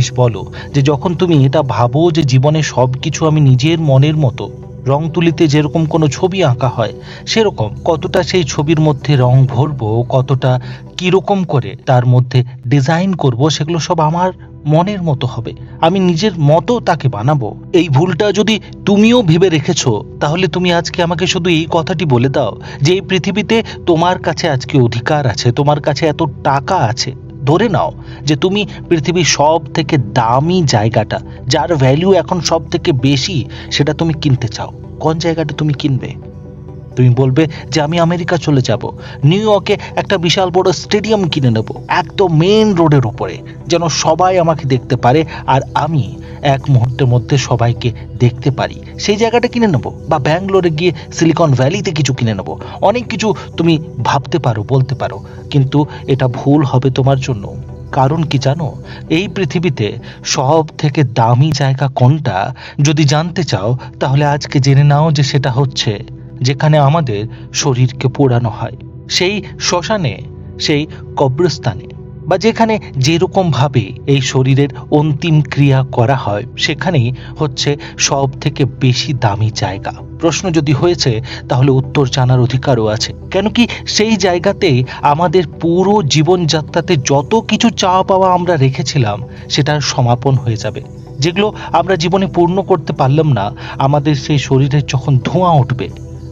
জিনিস বলো, যে যখন তুমি এটা ভাবো যে জীবনে সব কিছু আমি নিজের মনের মতো, রং তুলিতে যেরকম কোনো ছবি আঁকা হয়, সেরকম কতটা সেই ছবির মধ্যে রং ভরবো, কতটা কীরকম করে তার মধ্যে ডিজাইন করব, সেগুলো সব আমার মনের মতো হবে। আমি নিজের মতো তাকে বানাবো। এই ভুলটা যদি তুমিও ভেবে রেখেছো, তাহলে তুমি আজকে আমাকে শুধু এই কথাটি বলে দাও যে এই পৃথিবীতে তোমার কাছে আজকে অধিকার আছে, তোমার কাছে এত টাকা আছে। ধরে নাও যে তুমি পৃথিবীর সব থেকে দামি জায়গাটা, যার ভ্যালু এখন সব থেকে বেশি, সেটা তুমি কিনতে চাও। কোন জায়গাটা তুমি কিনবে? তুমি বলবে যে আমি আমেরিকা চলে যাব, নিউ ইয়র্কে একটা বিশাল বড় স্টেডিয়াম কিনে নেব, একদম মেন রোডের উপরে, যেন সবাই আমাকে দেখতে পারে, আর আমি এক মুহূর্তের মধ্যে সবাইকে দেখতে পারি। সেই জায়গাটা কিনে নেব বা ব্যাঙ্গালোরে গিয়ে সিলিকন ভ্যালিতে কিছু কিনে নেব। অনেক কিছু তুমি ভাবতে পারো, বলতে পারো। কিন্তু এটা ভুল হবে তোমার জন্য। কারণ কি জানো? এই পৃথিবীতে সব থেকে দামি জায়গা কোনটা? যদি জানতে চাও, তাহলে আজকে জেনে নাও যে সেটা হচ্ছে যেখানে আমাদের শরীরকে পোড়ানো হয়। সেই শ্মশানে, সেই কবরস্থানে। বা যেখানে যেরকম ভাবে এই শরীরের অন্তিম ক্রিয়া করা হয়, সেখানেই হচ্ছে সব থেকে বেশি দামি জায়গা। প্রশ্ন যদি হয়েছে, তাহলে উত্তর জানার অধিকারও আছে। কেন কি সেই জায়গাতেই আমাদের পুরো জীবনযাত্রাতে যত কিছু চাওয়া পাওয়া আমরা রেখেছিলাম, সেটার সমাপন হয়ে যাবে। যেগুলো আমরা জীবনে পূর্ণ করতে পারলাম না, আমাদের সেই শরীরের যখন ধোঁয়া উঠবে,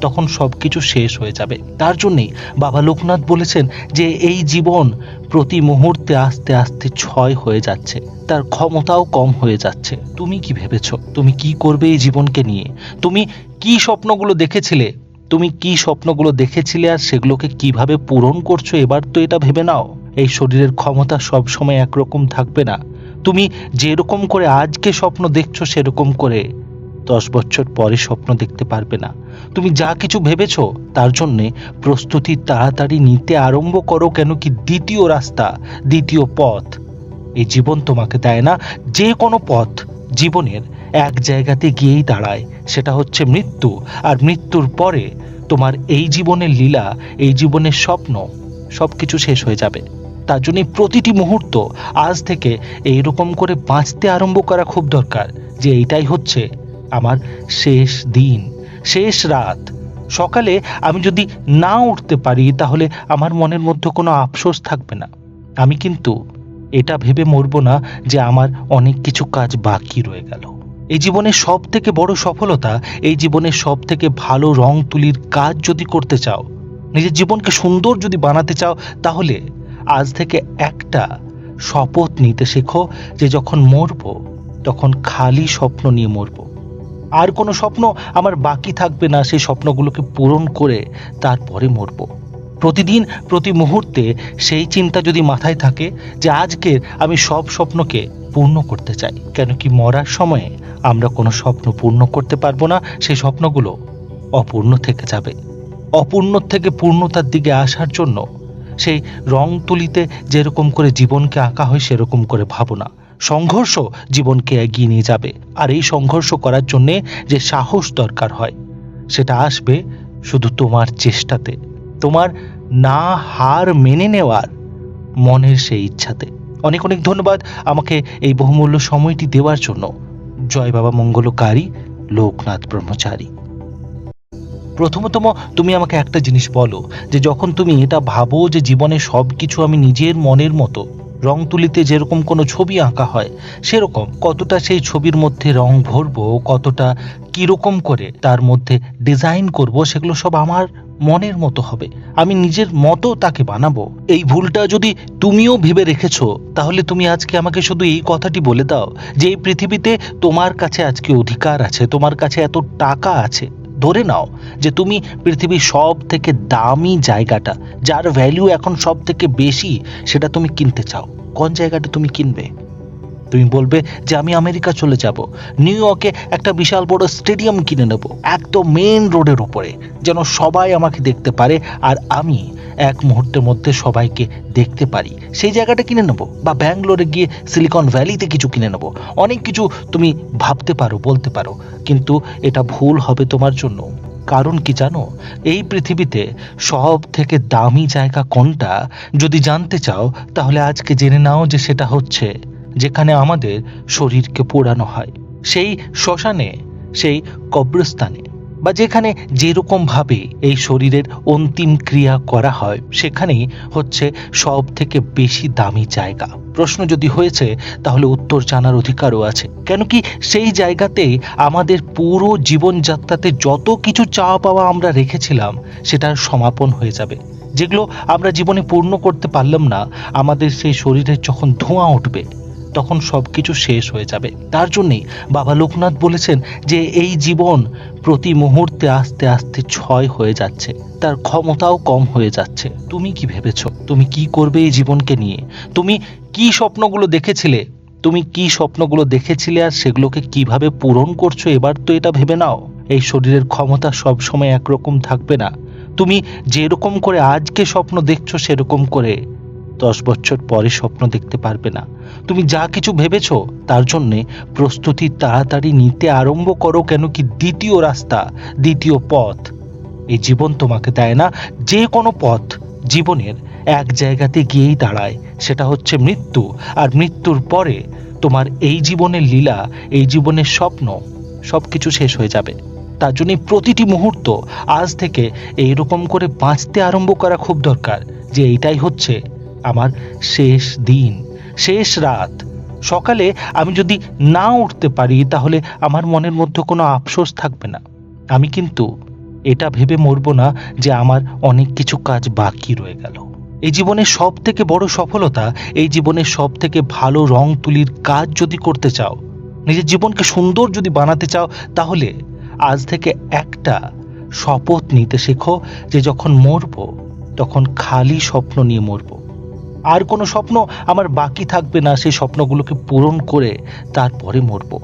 তখন সব কিছু শেষ হয়ে যাবে। তার জন্যেই বাবা লোকনাথ বলেছেন যে, এই জীবন প্রতি মুহূর্তে আস্তে আস্তে ছয় হয়ে যাচ্ছে। তার ক্ষমতাও কম হয়ে যাচ্ছে। তুমি কি ভেবেছো? তুমি কি করবে এই জীবনকে নিয়ে? তুমি কি স্বপ্নগুলো দেখেছিলে? তুমি কি স্বপ্নগুলো দেখেছিলে আর সেগুলোকে কীভাবে পূরণ করছ? এবার তো এটা ভেবে নাও। এই শরীরের ক্ষমতা সব সময় একরকম থাকবে না। তুমি যেরকম করে আজকে স্বপ্ন দেখছ, সেরকম করে দশ বছর পরে স্বপ্ন দেখতে পারবে না। তুমি যা কিছু ভেবেছ, তার জন্যে প্রস্তুতি তাড়াতাড়ি নিতে আরম্ভ করো কেন কি দ্বিতীয় রাস্তা, দ্বিতীয় পথ। এই জীবন তোমাকে দেয় না, যে কোনো পথ জীবনের এক জায়গাতে গিয়েই দাঁড়ায়, সেটা হচ্ছে মৃত্যু। আর মৃত্যুর পরে তোমার এই জীবনের লীলা, এই জীবনের স্বপ্ন সব কিছু শেষ হয়ে যাবে। তার জন্য প্রতিটি মুহূর্ত আজ থেকে এইরকম করে বাঁচতে আরম্ভ করা খুব দরকার, যে এইটাই হচ্ছে আমার শেষ দিন, শেষ রাত। সকালে আমি যদি না উঠতে পারি, তাহলে আমার মনের মধ্যে কোনো আফসোস থাকবে না। আমি কিন্তু এটা ভেবে মরবো না যে আমার অনেক কিছু কাজ বাকি রয়ে গেল। এই জীবনের সব থেকে বড় সফলতা, এই জীবনের সব থেকে ভালো রং তুলির কাজ যদি করতে চাও, নিজের জীবনকে সুন্দর যদি বানাতে চাও, তাহলে আজ থেকে একটা শপথ নিতে শেখো যে যখন মরবো, তখন খালি স্বপ্ন নিয়ে মরবো। আর কোনো স্বপ্ন আমার বাকি থাকবে না। সেই স্বপ্নগুলোকে পূরণ করে তারপরে মরব। প্রতিদিন, প্রতি মুহূর্তে সেই চিন্তা যদি মাথায় থাকে যে আজকের আমি সব স্বপ্নকে পূর্ণ করতে চাই, কেন কি মরার সময়ে আমরা কোনো স্বপ্ন পূর্ণ করতে পারব না, সেই স্বপ্নগুলো অপূর্ণ থেকে যাবে। অপূর্ণ থেকে পূর্ণতার দিকে আসার জন্য সেই রং তুলিতে যেরকম করে জীবনকে আঁকা হয়, সেরকম করে ভাবো না সংঘর্ষ জীবনকে এগিয়ে নিয়ে যাবে। আর এই সংঘর্ষ করার জন্যে যে সাহস দরকার হয়, সেটা আসবে শুধু তোমার চেষ্টাতে। তোমার না হার মেনে নেওয়ার মনের সেই ইচ্ছাতে। অনেক অনেক ধন্যবাদ আমাকে এই বহুমূল্য সময়টি দেওয়ার জন্য। জয় বাবা মঙ্গলকারী, লোকনাথ ব্রহ্মচারী। প্রথমতম তুমি আমাকে একটা জিনিস বলো, যে যখন তুমি এটা ভাবো যে জীবনে সব কিছু আমি নিজের মনের মতো রং তুলিতে যেরকম কোনো ছবি আঁকা হয়, সেরকম কতটা সেই ছবির মধ্যে রং ভরবো, কতটা কীরকম করে তার মধ্যে ডিজাইন করব, সেগুলো সব আমার মনের মতো হবে। আমি নিজের মতো তাকে বানাবো। এই ভুলটা যদি তুমিও ভেবে রেখেছো, তাহলে তুমি আজকে আমাকে শুধু এই কথাটি বলে দাও যে এই পৃথিবীতে তোমার কাছে আজকে অধিকার আছে, তোমার কাছে এত টাকা আছে। ধরে নাও যে তুমি পৃথিবীর সব থেকে দামি জায়গাটা, যার ভ্যালু এখন সব থেকে বেশি, সেটা তুমি কিনতে চাও। কোন জায়গাটা তুমি কিনবে? তুমি বলবে যে আমি আমেরিকা চলে যাব। নিউ ইয়র্কে একটা বিশাল বড় স্টেডিয়াম কিনে নেব, একদম মেন রোডের উপরে, যেন সবাই আমাকে দেখতে পারে, আর আমি এক মুহূর্তের মধ্যে সবাইকে দেখতে পারি। সেই জায়গাটা কিনে নেব বা ব্যাঙ্গালোরে গিয়ে সিলিকন ভ্যালিতে কিছু কিনে নেব। অনেক কিছু তুমি ভাবতে পারো, বলতে পারো। কিন্তু এটা ভুল হবে তোমার জন্য। কারণ কি জানো? এই পৃথিবীতে সব থেকে দামি জায়গা কোনটা? যদি জানতে চাও, তাহলে আজকে জেনে নাও যে সেটা হচ্ছে যেখানে আমাদের শরীরকে পোড়ানো হয়। সেই শ্মশানে, সেই কবরস্থানে। বা যেখানে যেরকম ভাবে এই শরীরের অন্তিম ক্রিয়া করা হয়, সেখানেই হচ্ছে সব থেকে বেশি দামি জায়গা। প্রশ্ন যদি হয়েছে, তাহলে উত্তর জানার অধিকারও আছে। কেন কি সেই জায়গাতে আমাদের পুরো জীবনযাত্রাতে যত কিছু চাওয়া পাওয়া আমরা রেখেছিলাম, সেটার সমাপন হয়ে যাবে। যেগুলো আমরা জীবনে পূর্ণ করতে পারলাম না, আমাদের সেই শরীরের যখন ধোঁয়া উঠবে তখন সব কিছু শেষ হয়ে যাবে। তার জন্যেই বাবা লোকনাথ বলেছেন যে, এই জীবন প্রতি মুহূর্তে আস্তে আস্তে ছয় হয়ে যাচ্ছে। তার ক্ষমতাও কম হয়ে যাচ্ছে। তুমি কি ভেবেছো? তুমি কি করবে এই জীবনকে নিয়ে? তুমি কি স্বপ্নগুলো দেখেছিলে? তুমি কি স্বপ্নগুলো দেখেছিলে আর সেগুলোকে কীভাবে পূরণ করছ? এবার তো এটা ভেবে নাও। এই শরীরের ক্ষমতা সব সময় একরকম থাকবে না। তুমি যেরকম করে আজকে স্বপ্ন দেখছ, সেরকম করে দশ বছর পরে স্বপ্ন দেখতে পারবে না। তুমি যা কিছু ভেবেছো, তার জন্যে প্রস্তুতি তাড়াতাড়ি নিতে আরম্ভ করো কেন কি দ্বিতীয় রাস্তা, দ্বিতীয় পথ। এই জীবন তোমাকে দেয় না, যে কোনো পথ জীবনের এক জায়গাতে গিয়েই দাঁড়ায়, সেটা হচ্ছে মৃত্যু। আর মৃত্যুর পরে তোমার এই জীবনের লীলা, এই জীবনের স্বপ্ন সব কিছু শেষ হয়ে যাবে। তার জন্য প্রতিটি মুহূর্ত আজ থেকে এইরকম করে বাঁচতে আরম্ভ করা খুব দরকার, যে এইটাই হচ্ছে আমার শেষ দিন। শেষ রাত। সকালে আমি যদি না উঠতে পারি, তাহলে আমার মনের মধ্যে কোনো আফসোস থাকবে না। আমি কিন্তু এটা ভেবে মরবো না যে আমার অনেক কিছু কাজ বাকি রয়ে গেল। এই জীবনের সব থেকে বড় সফলতা, এই জীবনের সব থেকে ভালো রং তুলির কাজ যদি করতে চাও, নিজের জীবনকে সুন্দর যদি বানাতে চাও, তাহলে আজ থেকে একটা শপথ নিতে শেখো যে যখন মরবো, তখন খালি স্বপ্ন নিয়ে মরবো। আর কোনো স্বপ্ন আমার বাকি থাকবে না, সেই স্বপ্নগুলোকে পূরণ করে তারপরে মরবো।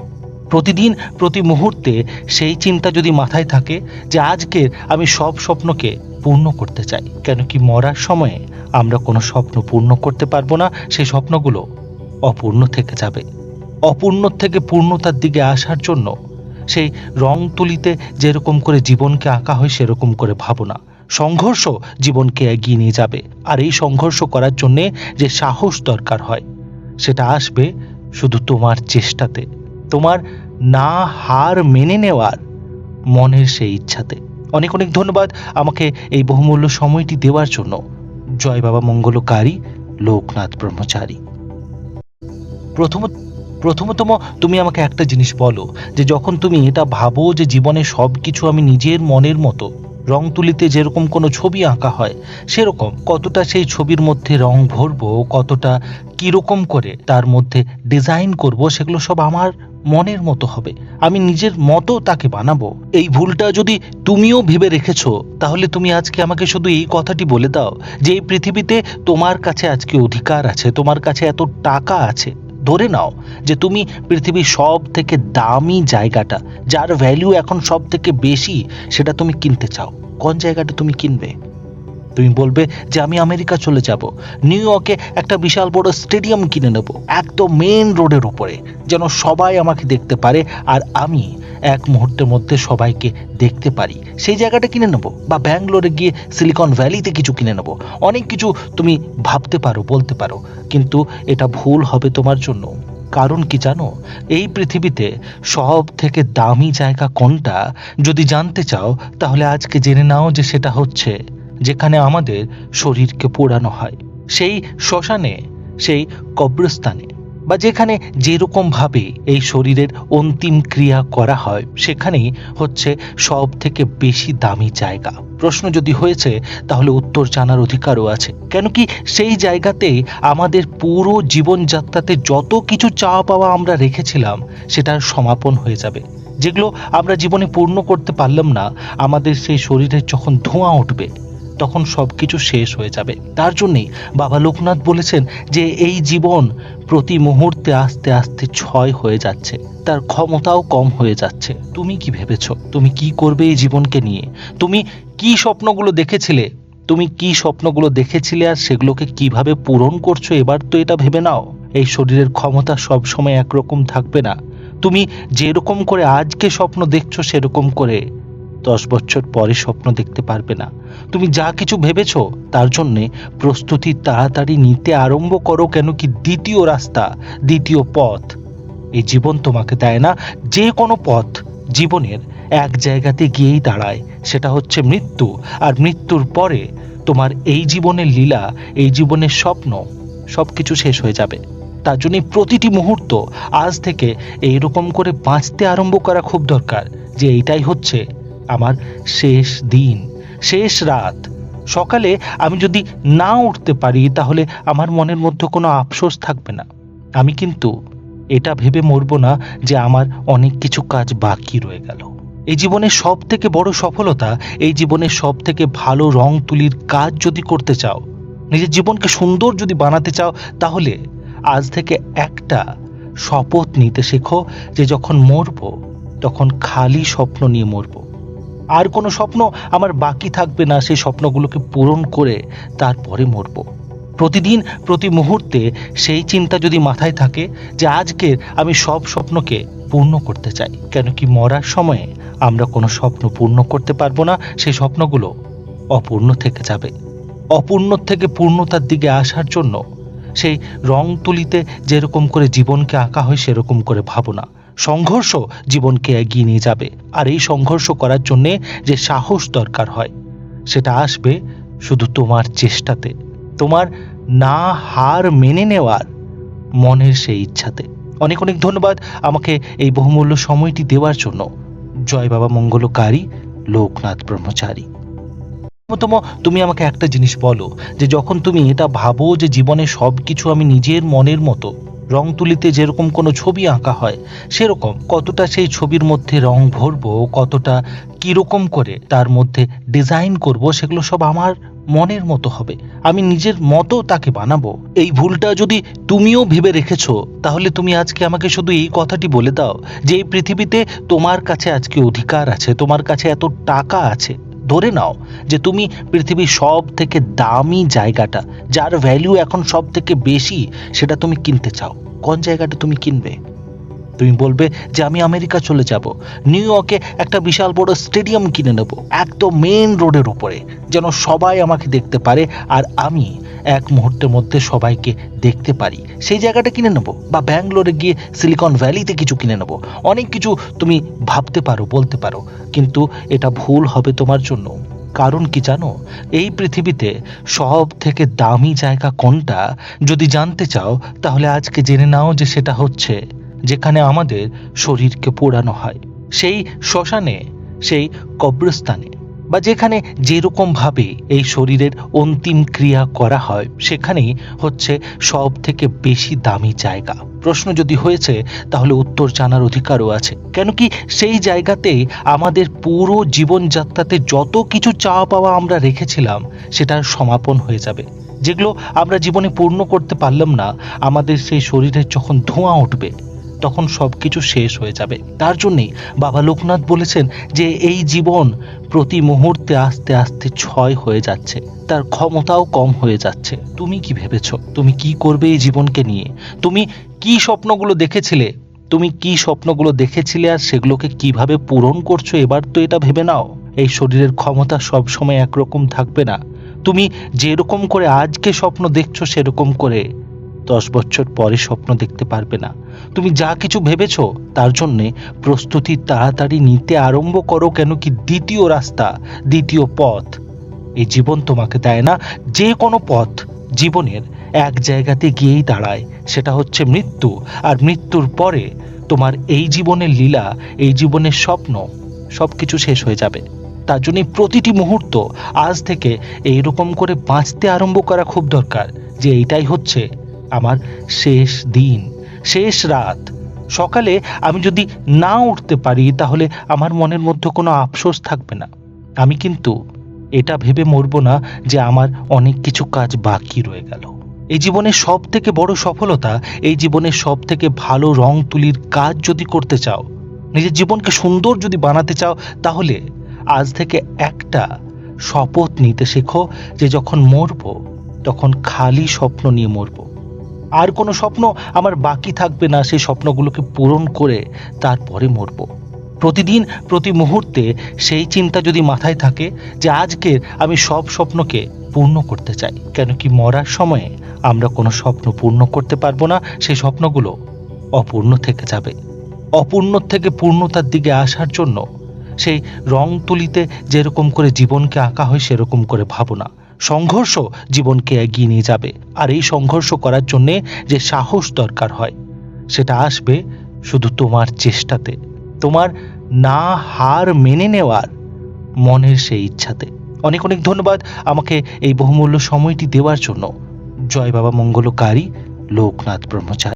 প্রতিদিন, প্রতি মুহূর্তে সেই চিন্তা যদি মাথায় থাকে যে আজকের আমি সব স্বপ্নকে পূর্ণ করতে চাই, কেন কি মরার সময়ে আমরা কোনো স্বপ্ন পূর্ণ করতে পারব না, সেই স্বপ্নগুলো অপূর্ণ থেকে যাবে। অপূর্ণ থেকে পূর্ণতার দিকে আসার জন্য সেই রং তুলিতে যেরকম করে জীবনকে আঁকা হয়, সেরকম করে ভাবো না সংঘর্ষ জীবনকে এগিয়ে নিয়ে যাবে। আর এই সংঘর্ষ করার জন্যে যে সাহস দরকার হয়, সেটা আসবে শুধু তোমার চেষ্টাতে। তোমার না হার মেনে নেওয়ার মনের সেই ইচ্ছাতে। অনেক অনেক ধন্যবাদ আমাকে এই বহুমূল্য সময়টি দেওয়ার জন্য। জয় বাবা মঙ্গলকারী, লোকনাথ ব্রহ্মচারী। প্রথম প্রথমতম তুমি আমাকে একটা জিনিস বলো, যে যখন তুমি এটা ভাবো যে জীবনে সব কিছু আমি নিজের মনের মতো রং তুলিতে যেরকম কোনো ছবি আঁকা হয়, সেরকম কতটা সেই ছবির মধ্যে রং ভরবো, কতটা কীরকম করে তার মধ্যে ডিজাইন করব, সেগুলো সব আমার মনের মতো হবে। আমি নিজের মতো তাকে বানাবো। এই ভুলটা যদি তুমিও ভেবে রেখেছো, তাহলে তুমি আজকে আমাকে শুধু এই কথাটি বলে দাও যে এই পৃথিবীতে তোমার কাছে আজকে অধিকার আছে, তোমার কাছে এত টাকা আছে। ধরে নাও যে তুমি পৃথিবীর সব থেকে দামি জায়গাটা, যার ভ্যালু এখন সব থেকে বেশি, সেটা তুমি কিনতে চাও। কোন জায়গাটা তুমি কিনবে? তুমি বলবে যে আমি আমেরিকা চলে যাব। নিউ ইয়র্কে একটা বিশাল বড় স্টেডিয়াম কিনে নেব, একদম মেন রোডের উপরে, যেন সবাই আমাকে দেখতে পারে, আর আমি এক মুহূর্তের মধ্যে সবাইকে দেখতে পারি। সেই জায়গাটা কিনে নেব বা ব্যাঙ্গালোরে গিয়ে সিলিকন ভ্যালিতে কিছু কিনে নেব। অনেক কিছু তুমি ভাবতে পারো, বলতে পারো, কিন্তু এটা ভুল হবে তোমার জন্য। কারণ কি জানো? এই পৃথিবীতে সব থেকে দামি জায়গা কোনটা? যদি জানতে চাও, তাহলে আজকে জেনে নাও যে সেটা হচ্ছে যেখানে আমাদের শরীরকে পোড়ানো হয়। সেই শ্মশানে, সেই কবরস্থানে। বা যেখানে যেরকম ভাবে এই শরীরের অন্তিম ক্রিয়া করা হয়, সেখানেই হচ্ছে সব থেকে বেশি দামি জায়গা। প্রশ্ন যদি হয়েছে, তাহলে উত্তর জানার অধিকারও আছে। কেন কি সেই জায়গাতে আমাদের পুরো জীবনযাত্রাতে যত কিছু চাওয়া পাওয়া আমরা রেখেছিলাম সেটার সমাপন হয়ে যাবে। যেগুলো আমরা জীবনে পূর্ণ করতে পারলাম না, আমাদের সেই শরীরের যখন ধোঁয়া উঠবে তখন সব কিছু শেষ হয়ে যাবে। তার জন্যেই বাবা লোকনাথ বলেছেন যে, এই জীবন প্রতি মুহূর্তে আস্তে আস্তে ছয় হয়ে যাচ্ছে। তার ক্ষমতাও কম হয়ে যাচ্ছে। তুমি কি ভেবেছো? তুমি কি করবে এই জীবনকে নিয়ে? তুমি কি স্বপ্নগুলো দেখেছিলে? তুমি কি স্বপ্নগুলো দেখেছিলে আর সেগুলোকে কীভাবে পূরণ করছ? এবার তো এটা ভেবে নাও। এই শরীরের ক্ষমতা সব সময় একরকম থাকবে না। তুমি যেরকম করে আজকে স্বপ্ন দেখছ, সেরকম করে দশ বছর পরে স্বপ্ন দেখতে পারবে না। তুমি যা কিছু ভেবেছো, তার জন্যে প্রস্তুতি তাড়াতাড়ি নিতে আরম্ভ করো কেন কি দ্বিতীয় রাস্তা, দ্বিতীয় পথ। এই জীবন তোমাকে দেয় না, যে কোনো পথ জীবনের এক জায়গাতে গিয়েই দাঁড়ায়, সেটা হচ্ছে মৃত্যু। আর মৃত্যুর পরে তোমার এই জীবনের লীলা, এই জীবনের স্বপ্ন সব কিছু শেষ হয়ে যাবে। তার জন্য প্রতিটি মুহূর্ত আজ থেকে এইরকম করে বাঁচতে আরম্ভ করা খুব দরকার, যে এইটাই হচ্ছে আমার শেষ দিন, শেষ রাত। সকালে আমি যদি না উঠতে পারি, তাহলে আমার মনের মধ্যে কোনো আফসোস থাকবে না। আমি কিন্তু এটা ভেবে মরবো না যে আমার অনেক কিছু কাজ বাকি রয়ে গেল। এই জীবনের সব থেকে বড় সফলতা, এই জীবনের সব থেকে ভালো রং তুলির কাজ যদি করতে চাও, নিজের জীবনকে সুন্দর যদি বানাতে চাও, তাহলে আজ থেকে একটা শপথ নিতে শেখো যে যখন মরবো, তখন খালি স্বপ্ন নিয়ে মরবো। আর কোনো স্বপ্ন আমার বাকি থাকবে না। সেই স্বপ্নগুলোকে পূরণ করে তারপরে মরবো। প্রতিদিন, প্রতি মুহূর্তে সেই চিন্তা যদি মাথায় থাকে যে আজকের আমি সব স্বপ্নকে পূর্ণ করতে চাই, কেন কি মরার সময়ে আমরা কোনো স্বপ্ন পূর্ণ করতে পারব না, সেই স্বপ্নগুলো অপূর্ণ থেকে যাবে। অপূর্ণ থেকে পূর্ণতার দিকে আসার জন্য সেই রং তুলিতে যেরকম করে জীবনকে আঁকা হয়, সেরকম করে ভাবো না সংঘর্ষ জীবনকে এগিয়ে নিয়ে যাবে। আর এই সংঘর্ষ করার জন্যে যে সাহস দরকার হয়, সেটা আসবে শুধু তোমার চেষ্টাতে। তোমার না হার মেনে নেওয়ার মনের সেই ইচ্ছাতে। অনেক অনেক ধন্যবাদ আমাকে এই বহুমূল্য সময়টি দেওয়ার জন্য। জয় বাবা মঙ্গলকারী, লোকনাথ ব্রহ্মচারী। প্রথম তুমি আমাকে একটা জিনিস বলো, যে যখন তুমি এটা ভাবো যে জীবনে সব কিছু আমি নিজের মনের মতো রং তুলিতে যেরকম কোনো ছবি আঁকা হয়, সেরকম কতটা সেই ছবির মধ্যে রং ভরবো, কতটা কীরকম করে তার মধ্যে ডিজাইন করব, সেগুলো সব আমার মনের মতো হবে। আমি নিজের মতো তাকে বানাবো। এই ভুলটা যদি তুমিও ভেবে রেখেছো, তাহলে তুমি আজকে আমাকে শুধু এই কথাটি বলে দাও যে এই পৃথিবীতে তোমার কাছে আজকে অধিকার আছে, তোমার কাছে এত টাকা আছে। ধরে নাও যে তুমি পৃথিবীর সব থেকে দামি জায়গাটা, যার ভ্যালু এখন সব থেকে বেশি, সেটা তুমি কিনতে চাও। কোন জায়গাটা তুমি কিনবে? তুমি বলবে যে আমি আমেরিকা চলে যাব। নিউ ইয়র্কে একটা বিশাল বড় স্টেডিয়াম কিনে নেব, একদম মেন রোডের উপরে, যেন সবাই আমাকে দেখতে পারে, আর আমি এক মুহূর্তের মধ্যে সবাইকে দেখতে পারি। সেই জায়গাটা কিনে নেব বা ব্যাঙ্গালোরে গিয়ে সিলিকন ভ্যালিতে কিছু কিনে নেব। অনেক কিছু তুমি ভাবতে পারো, বলতে পারো। কিন্তু এটা ভুল হবে তোমার জন্য। কারণ কি জানো? এই পৃথিবীতে সব থেকে দামি জায়গা কোনটা? যদি জানতে চাও, তাহলে আজকে জেনে নাও যে সেটা হচ্ছে যেখানে আমাদের শরীরকে পোড়ানো হয়। সেই শ্মশানে, সেই কবরস্থানে। বা যেখানে যেরকম ভাবে এই শরীরের অন্তিম ক্রিয়া করা হয়, সেখানেই হচ্ছে সব থেকে বেশি দামি জায়গা। প্রশ্ন যদি হয়েছে, তাহলে উত্তর জানার অধিকারও আছে। কেন কি সেই জায়গাতে আমাদের পুরো জীবনযাত্রাতে যত কিছু চাওয়া পাওয়া আমরা রেখেছিলাম, সেটার সমাপন হয়ে যাবে। যেগুলো আমরা জীবনে পূর্ণ করতে পারলাম না, আমাদের সেই শরীরের যখন ধোঁয়া উঠবে, তখন সব কিছু শেষ হয়ে যাবে। তার জন্যেই বাবা লোকনাথ বলেছেন যে, এই জীবন প্রতি মুহূর্তে আস্তে আস্তে ছয় হয়ে যাচ্ছে। তার ক্ষমতাও কম হয়ে যাচ্ছে। তুমি কি ভেবেছো? তুমি কি করবে এই জীবনকে নিয়ে? তুমি কি স্বপ্নগুলো দেখেছিলে? তুমি কি স্বপ্নগুলো দেখেছিলে আর সেগুলোকে কীভাবে পূরণ করছ? এবার তো এটা ভেবে নাও। এই শরীরের ক্ষমতা সব সময় একরকম থাকবে না। তুমি যেরকম করে আজকে স্বপ্ন দেখছ, সেরকম করে দশ বছর পরে স্বপ্ন দেখতে পারবে না। তুমি যা কিছু ভেবেছো, তার জন্যে প্রস্তুতি তাড়াতাড়ি নিতে আরম্ভ করো কেন কি দ্বিতীয় রাস্তা, দ্বিতীয় পথ। এই জীবন তোমাকে দেয় না, যে কোনো পথ জীবনের এক জায়গাতে গিয়েই দাঁড়ায়, সেটা হচ্ছে মৃত্যু। আর মৃত্যুর পরে তোমার এই জীবনের লীলা, এই জীবনের স্বপ্ন সব কিছু শেষ হয়ে যাবে। তার জন্য প্রতিটি মুহূর্ত আজ থেকে এইরকম করে বাঁচতে আরম্ভ করা খুব দরকার, যে এইটাই হচ্ছে আমার শেষ দিন। শেষ রাত। সকালে আমি যদি না উঠতে পারি, তাহলে আমার মনের মধ্যে কোনো আফসোস থাকবে না। আমি কিন্তু এটা ভেবে মরবো না যে আমার অনেক কিছু কাজ বাকি রয়ে গেল। এই জীবনের সব থেকে বড় সফলতা, এই জীবনের সব থেকে ভালো রং তুলির কাজ যদি করতে চাও, নিজের জীবনকে সুন্দর যদি বানাতে চাও, তাহলে আজ থেকে একটা শপথ নিতে শেখো যে যখন মরবো, তখন খালি স্বপ্ন নিয়ে মরবো। আর কোনো স্বপ্ন আমার বাকি থাকবে না, সেই স্বপ্নগুলোকে পূরণ করে তারপরে মরবো। প্রতিদিন, প্রতি মুহূর্তে সেই চিন্তা যদি মাথায় থাকে যে আজকের আমি সব স্বপ্নকে পূর্ণ করতে চাই, কেন কি মরার সময়ে আমরা কোনো স্বপ্ন পূর্ণ করতে পারব না, সেই স্বপ্নগুলো অপূর্ণ থেকে যাবে। অপূর্ণ থেকে পূর্ণতার দিকে আসার জন্য সেই রং তুলিতে যেরকম করে জীবনকে আঁকা হয়, সেরকম করে ভাবো না সংঘর্ষ জীবনকে এগিয়ে নিয়ে যাবে। আর এই সংঘর্ষ করার জন্যে যে সাহস দরকার হয়, সেটা আসবে শুধু তোমার চেষ্টাতে। তোমার না হার মেনে নেওয়ার মনের সেই ইচ্ছাতে। অনেক অনেক ধন্যবাদ আমাকে এই বহুমূল্য সময়টি দেওয়ার জন্য। জয় বাবা মঙ্গলকারী, লোকনাথ ব্রহ্মচারী।